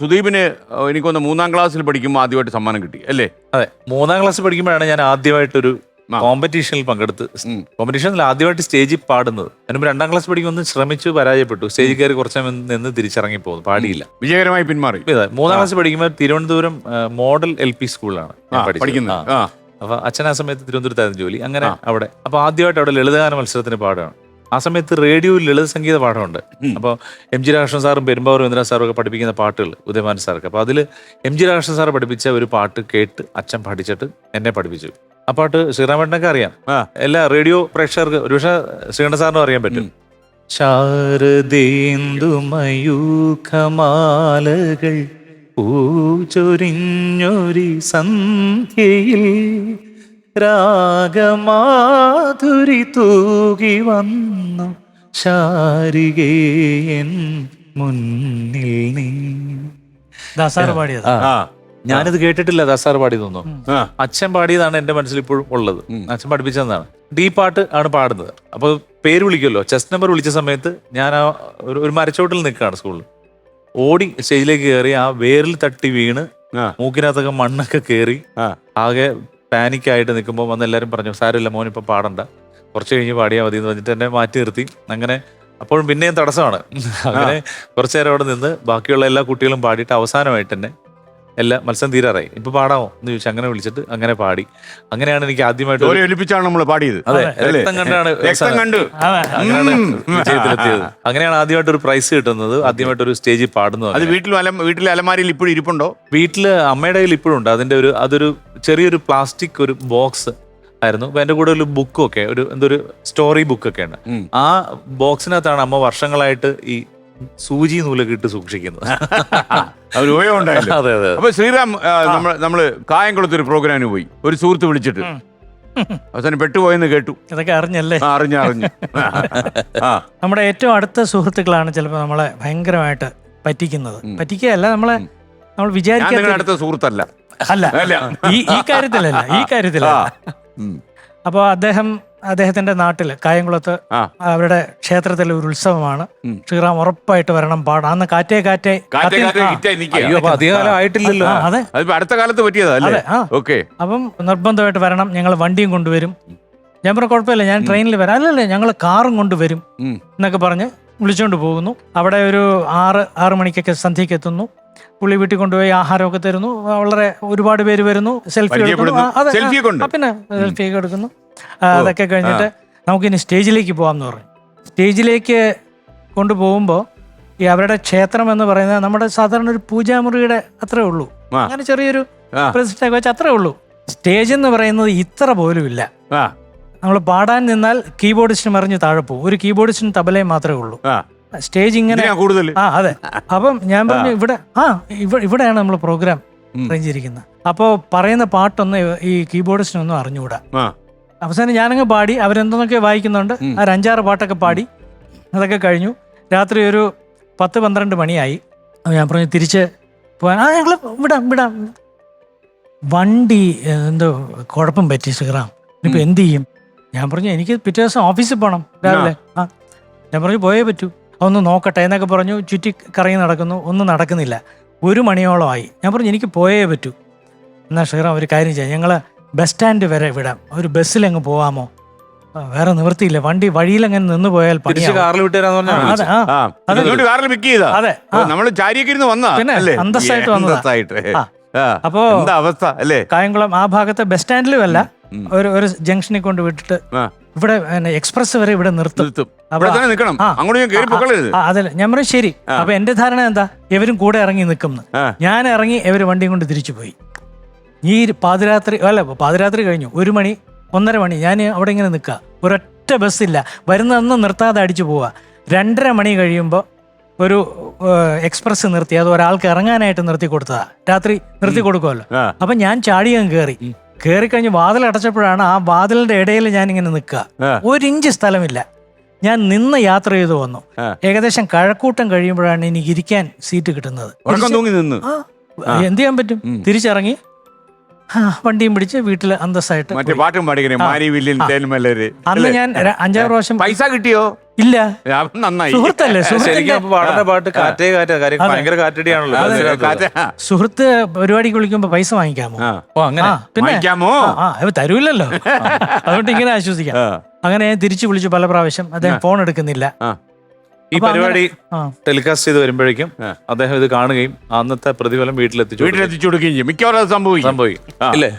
സുദീപിന് എനിക്കൊന്ന് മൂന്നാം ക്ലാസ്സിൽ പഠിക്കുമ്പോൾ ആദ്യമായിട്ട് സമ്മാനം കിട്ടി അല്ലേ? അതെ മൂന്നാം ക്ലാസ് പഠിക്കുമ്പോഴാണ് ഞാൻ ആദ്യമായിട്ടൊരു. കോമ്പറ്റീഷനിൽ പങ്കെടുത്ത്. കോമ്പറ്റീഷനിൽ ആദ്യമായിട്ട് സ്റ്റേജിൽ പാടുന്നത്. അതിനുമ്പോൾ രണ്ടാം ക്ലാസ് പഠിക്കുമ്പോൾ ഒന്ന് ശ്രമിച്ചു പരാജയപ്പെട്ടു. സ്റ്റേജിൽ കയറി കുറച്ച് നിന്ന് തിരിച്ചിറങ്ങി പോകുന്നു പാടിയില്ല വിജയകരമായി പിന്മാറി. മൂന്നാം ക്ലാസ് പഠിക്കുമ്പോൾ തിരുവനന്തപുരം മോഡൽ എൽ പി സ്കൂളിലാണ്. പഠിക്കുന്നത് അപ്പൊ അച്ഛൻ ആ സമയത്ത് തിരുവനന്തപുരത്തായിരുന്നു ജോലി. അങ്ങനെ അവിടെ അപ്പൊ ആദ്യമായിട്ട് അവിടെ ലളിതഗാന മത്സരത്തിന് പാടുകയാണ്. ആ സമയത്ത് റേഡിയോയിൽ ലളിത സംഗീത പാഠമുണ്ട്. അപ്പോൾ എം ജി രാഷ്ണൻ സാറും പെരുമ്പാവൂർ ഇന്ദ്ര സാറും ഒക്കെ പഠിപ്പിക്കുന്ന പാട്ടുകൾ ഉദയമാൻ സാർക്ക് അപ്പോൾ അതിൽ എം ജി രാഷ്ണൻ സാർ പഠിപ്പിച്ച ഒരു പാട്ട് കേട്ട് അച്ഛൻ പഠിച്ചിട്ട് എന്നെ പഠിപ്പിച്ചു. ആ പാട്ട് ശ്രീറാമേട്ടനൊക്കെ അറിയാം. എല്ലാ റേഡിയോ പ്രേക്ഷകർക്ക് ഒരുപക്ഷെ ശ്രീകണ്ഠ സാറിനും അറിയാൻ പറ്റും. ശാരദേന്ദുമയൂഖമാലകൾ പൂചൊരിഞ്ഞൊരി സന്ധ്യയിൽ രാഗമാധുരി തൂകി വന്നു. ശാരികേയൻ മുന്നിൽ നീ. ദസാർ പാടിയത്. ഞാനിത് കേട്ടിട്ടില്ല ദാസാർ പാടിയതൊന്നും അച്ഛൻ പാടിയതാണ് എന്റെ മനസ്സിൽ ഇപ്പോഴും ഉള്ളത്. അച്ഛൻ പഠിപ്പിച്ചതാണ് ഡീ പാട്ട് ആണ് പാടുന്നത്. അപ്പൊ പേര് വിളിക്കുമല്ലോ. ചെസ്റ്റ് നമ്പർ വിളിച്ച സമയത്ത് ഞാൻ ആ ഒരു ഒരു മരച്ചോട്ടിൽ നിൽക്കുകയാണ് സ്കൂളിൽ. ഓടി സ്റ്റേജിലേക്ക് കയറി ആ വേരിൽ തട്ടി വീണ് ആ. മൂക്കിനകത്തൊക്കെ മണ്ണൊക്കെ കയറി ആകെ പാനിക്കായിട്ട് നിൽക്കുമ്പോൾ വന്ന് എല്ലാവരും പറഞ്ഞു സാരമില്ല മോൻ ഇപ്പം പാടണ്ട. കുറച്ച് കഴിഞ്ഞ് പാടിയാൽ മതി എന്ന് പറഞ്ഞിട്ട് എന്നെ മാറ്റി നിർത്തി. അങ്ങനെ അപ്പോഴും പിന്നെയും തടസ്സമാണ്. അങ്ങനെ കുറച്ചു നേരം അവിടെ നിന്ന് ബാക്കിയുള്ള എല്ലാ കുട്ടികളും പാടിയിട്ട് അവസാനമായിട്ട് തന്നെ എല്ലാ മത്സരം തീരാറായി. ഇപ്പൊ പാടാമോ എന്ന് ചോദിച്ചു അങ്ങനെ വിളിച്ചിട്ട് അങ്ങനെ പാടി. അങ്ങനെയാണ് എനിക്ക് ആദ്യമായിട്ട് ഒരു- ഒലിപ്പിച്ചാണ് നമ്മൾ പാടിയത്. അതെ അല്ലേ? രക്തം കണ്ടാണ് രക്തം അവസാനം. അങ്ങനെയാണ് വിജയത്തിലെത്തിയത്. അങ്ങനെയാണ് ആദ്യമായിട്ട് ഒരു പ്രൈസ് കിട്ടുന്നത്. ആദ്യമായിട്ട് ഒരു സ്റ്റേജിൽ പാടുന്നത് അത് വീട്ടിൽ അല വീട്ടിലെ അലമാരിയിൽ ഇപ്പോഴും ഇരിപ്പുണ്ടോ? വീട്ടിൽ അമ്മയുടെ കയ്യിൽ ഇപ്പോഴും ഉണ്ട്. അതിന്റെ ഒരു അതൊരു ചെറിയൊരു പ്ലാസ്റ്റിക് ഒരു ബോക്സ് ആയിരുന്നു. അപ്പൊ എന്റെ കൂടെ ഒരു ബുക്കും ഒക്കെ ഒരു എന്തൊരു സ്റ്റോറി ബുക്കൊക്കെ ഉണ്ട്. ആ ബോക്സിനകത്താണ് അമ്മ വർഷങ്ങളായിട്ട് ഈ സൂചി നൂലൊക്കെ ഇട്ട് സൂക്ഷിക്കുന്നത് അവർ ഉപയോഗം ഉണ്ടായില്ല. അതെ അതെ അപ്പൊ ശ്രീറാം നമ്മൾ നമ്മൾ നമ്മൾ കായംകുളത്ത് ഒരു പ്രോഗ്രാമിന് പോയി. ഒരു സുഹൃത്ത് വിളിച്ചിട്ട്. അവസാനം പെട്ടുപോയെന്ന് കേട്ടു. ഇതൊക്കെ അറിഞ്ഞല്ലേ? അറിഞ്ഞു അറിഞ്ഞു. ആ. നമ്മുടെ ഏറ്റവും അടുത്ത സുഹൃത്തുക്കളാണ് ചിലപ്പോൾ നമ്മളെ ഭയങ്കരമായിട്ട് പറ്റിക്കുന്നത്. പറ്റിക്കുകയല്ല നമ്മളെ നമ്മൾ നിങ്ങളുടെ അടുത്ത സുഹൃത്തല്ല. അല്ല. ഈ ഈ കാര്യത്തിലല്ല ഈ കാര്യത്തിലല്ല. അപ്പോൾ അദ്ദേഹം അദ്ദേഹത്തിന്റെ നാട്ടിൽ കായംകുളത്ത് ആ. അവരുടെ ക്ഷേത്രത്തിലെ ഒരു ഉത്സവമാണ്. ശ്രീറാം ഉറപ്പായിട്ട് വരണം പാടാം. അന്ന് കാറ്റേ കാറ്റേ കാറ്റേ കാറ്റിൽ- കാറ്റേ ആ, ഹിറ്റായി നിൽക്കുക. അയ്യോ അപ്പൊ ആയിട്ടില്ലല്ലോ. ആ, അതെ. അതിപ്പോ അടുത്ത കാലത്ത് പറ്റിയതാ അല്ലേ? അതെ ആ. ഓക്കെ. അപ്പം നിർബന്ധമായിട്ട് വരണം. ഞങ്ങൾ വണ്ടിയും കൊണ്ടുവരും. ഞാൻ പറഞ്ഞ കുഴപ്പമില്ല. ഞാൻ ട്രെയിനിൽ വരാം. അല്ലല്ലേ ഞങ്ങൾ കാറും കൊണ്ടുവരും ഉം. എന്നൊക്കെ പറഞ്ഞ് വിളിച്ചുകൊണ്ട് പോകുന്നു. അവിടെ ഒരു ആറ് ആറ് മണിക്കൊക്കെ സന്ധ്യയ്ക്ക് എത്തുന്നു. പുള്ളി വീട്ടിൽ കൊണ്ടുപോയി ആഹാരമൊക്കെ തരുന്നു. വളരെ ഒരുപാട് പേര് വരുന്നു. സെൽഫി എടുക്കുന്നു. ആ, അതെ, ആ, സെൽഫിയെ കൊണ്ട് ആ, പിന്നെ സെൽഫി ഒക്കെ എടുക്കുന്നു. അതൊക്കെ കഴിഞ്ഞിട്ട് നമുക്കിനി സ്റ്റേജിലേക്ക് പോകാം എന്ന് പറഞ്ഞു. സ്റ്റേജിലേക്ക് കൊണ്ടുപോകുമ്പോൾ ഈ അവരുടെ ക്ഷേത്രം എന്ന് പറയുന്നത് നമ്മുടെ സാധാരണ ഒരു പൂജാമുറിയുടെ അത്രേ ഉള്ളൂ. അങ്ങനെ ചെറിയൊരു. പ്രതിഷ്ഠയൊക്കെ വെച്ച് അത്രേ ഉള്ളൂ. സ്റ്റേജ് എന്ന് പറയുന്നത് ഇത്ര പോലും ഇല്ല. നമ്മൾ പാടാൻ നിന്നാൽ കീബോർഡിസ്റ്റിന് മറിഞ്ഞ് താഴെ പോകും. ഒരു കീബോർഡിസ്റ്റിന് തബലയും മാത്രമേ ഉള്ളൂ. സ്റ്റേജ് ഇങ്ങനെ കൂടുതൽ? ആ അതെ. അപ്പം ഞാൻ പറഞ്ഞു ഇവിടെ ആ ഇവ- ഇവിടെയാണ് നമ്മൾ പ്രോഗ്രാം. അറേഞ്ച് ചെയ്തിരിക്കുന്നത്. അപ്പോൾ പറയുന്ന പാട്ടൊന്നും ഈ കീബോർഡിസ്റ്റിനൊന്നും അറിഞ്ഞുകൂടാ. അവസാനം ഞാനങ്ങ് പാടി അവരെന്തെന്നൊക്കെ വായിക്കുന്നുണ്ട്. ആ അഞ്ചാറ് പാട്ടൊക്കെ പാടി. അതൊക്കെ കഴിഞ്ഞു. രാത്രി ഒരു പത്ത് പന്ത്രണ്ട് മണിയായി. അപ്പോൾ ഞാൻ പറഞ്ഞു തിരിച്ച് പോകാൻ ആ ഞങ്ങൾ വിടാം വിടാം. വണ്ടി എന്തോ കുഴപ്പം പറ്റി ശ്രീറാം. ഇനിയിപ്പോൾ എന്ത് ചെയ്യും? ഞാൻ പറഞ്ഞു എനിക്ക് പിറ്റേ ദിവസം ഓഫീസിൽ പോകണം രാവിലെ. ആ. ഞാൻ പറഞ്ഞു പോയേ പറ്റൂ. ഒന്ന് നോക്കട്ടെ എന്നൊക്കെ പറഞ്ഞു ചുറ്റി കറങ്ങി നടക്കുന്നു. ഒന്നും നടക്കുന്നില്ല. ഒരു മണിയോളമായി. ഞാൻ പറഞ്ഞു എനിക്ക് പോയേ പറ്റൂ. എന്നാൽ ശ്രീറാം ഒരു കാര്യം ചെയ്യാം. ഞങ്ങൾ ബസ് സ്റ്റാൻഡ് വരെ വിടാം. ഒരു ബസ്സിൽ അങ്ങ് പോവാമോ? ആ, വേറെ നിവൃത്തിയില്ല. വണ്ടി വഴിയിൽ അങ്ങനെ നിന്ന് പോയാൽ തിരിച്ച് കാറിൽ വിട്ടുതരാന്ന് പറഞ്ഞാൽ. അതുകൊണ്ട് കാറിൽ പിക്ക് ചെയ്താ. അതെ നമ്മൾ ചാരിയൊക്കെ ഇരുന്ന് വന്നാ പിന്നെ, അന്തസ്സായിട്ട് വന്നതായിട്ട്. അപ്പോ എന്താ അവസ്ഥ അല്ലേ? കായംകുളം ആ ഭാഗത്തെ ബസ് സ്റ്റാൻഡിലും അല്ല. ഒരു ഒരു ജംഗ്ഷനിൽ കൊണ്ട് വിട്ടിട്ട് ഇവിടെ എക്സ്പ്രസ് വരെ ഇവിടെ നിർത്തും. അതെ നിൽക്കണം. അതല്ല. ഞാൻ പറയും ശരി. അപ്പൊ എന്റെ ധാരണ എന്താ? ഇവരും കൂടെ ഇറങ്ങി നിൽക്കുന്നു ഞാൻ ഇറങ്ങി ഇവർ വണ്ടിയും കൊണ്ട് തിരിച്ചു പോയി. ഈ പാതിരാത്രി അല്ല പാതിരാത്രി കഴിഞ്ഞു. ഒരു മണി ഒന്നര മണി ഞാൻ അവിടെ ഇങ്ങനെ നിൽക്കുക ഒരൊറ്റ ബസ്സില്ല. വരുന്നതൊന്നും നിർത്താതെ അടിച്ചു പോവുക രണ്ടര മണി കഴിയുമ്പോൾ ഒരു എക്സ്പ്രസ് നിർത്തി. അത് ഒരാൾക്ക് ഇറങ്ങാനായിട്ട് നിർത്തി കൊടുത്തതാ. രാത്രി നിർത്തി കൊടുക്കുമല്ലോ. അപ്പൊ ഞാൻ ചാടിയും അങ്ങ് കയറി കയറി കഴിഞ്ഞ് വാതിൽ അടച്ചപ്പോഴാണ് ആ വാതിലിന്റെ ഇടയിൽ ഞാൻ ഇങ്ങനെ നിൽക്കുക ഒരിഞ്ച് ഒരു ഇഞ്ച് സ്ഥലമില്ല. ഞാൻ നിന്ന് യാത്ര ചെയ്തു വന്നു. ഏകദേശം കഴക്കൂട്ടം കഴിയുമ്പോഴാണ് എനിക്ക് ഇരിക്കാൻ സീറ്റ് കിട്ടുന്നത്. എന്ത് ചെയ്യാൻ പറ്റും? തിരിച്ചിറങ്ങി. വണ്ടിയും പിടിച്ച് വീട്ടിൽ അന്തസ്സായിട്ട് മറ്റേ. പാട്ടും പാടിക്കണേ. മാരി. അന്ന് ഞാൻ അഞ്ചാറ് പ്രാവശ്യം പൈസ കിട്ടിയോ? ഇല്ല. നന്നായി. സുഹൃത്തല്ലേ? പാടുന്ന പാട്ട് കാറ്റേ ഭയങ്കര കാറ്റടിയാണല്ലോ. സുഹൃത്ത് പരിപാടിക്ക് വിളിക്കുമ്പോ പൈസ വാങ്ങിക്കാമോ? ഓ അങ്ങനെ പിന്നെ വാങ്ങിക്കാമോ? അതുകൊണ്ട് ഇങ്ങനെ ആശ്വസിക്കാം. അങ്ങനെ ഞാൻ തിരിച്ചു വിളിച്ചു പല പ്രാവശ്യം. അദ്ദേഹം ഫോൺ എടുക്കുന്നില്ല. ഈ പരിപാടി ടെലികാസ്റ്റ് ചെയ്ത് വരുമ്പോഴേക്കും അദ്ദേഹം ഇത് കാണുകയും അന്നത്തെ പ്രതിഫലം വീട്ടിലെത്തിച്ചു വീട്ടിലെത്തിച്ചു കൊടുക്കുകയും ചെയ്യും. മിക്കവാറും അത് സംഭവിക്കും. സംഭവിക്കും. അല്ലേ ഇല്ലേ?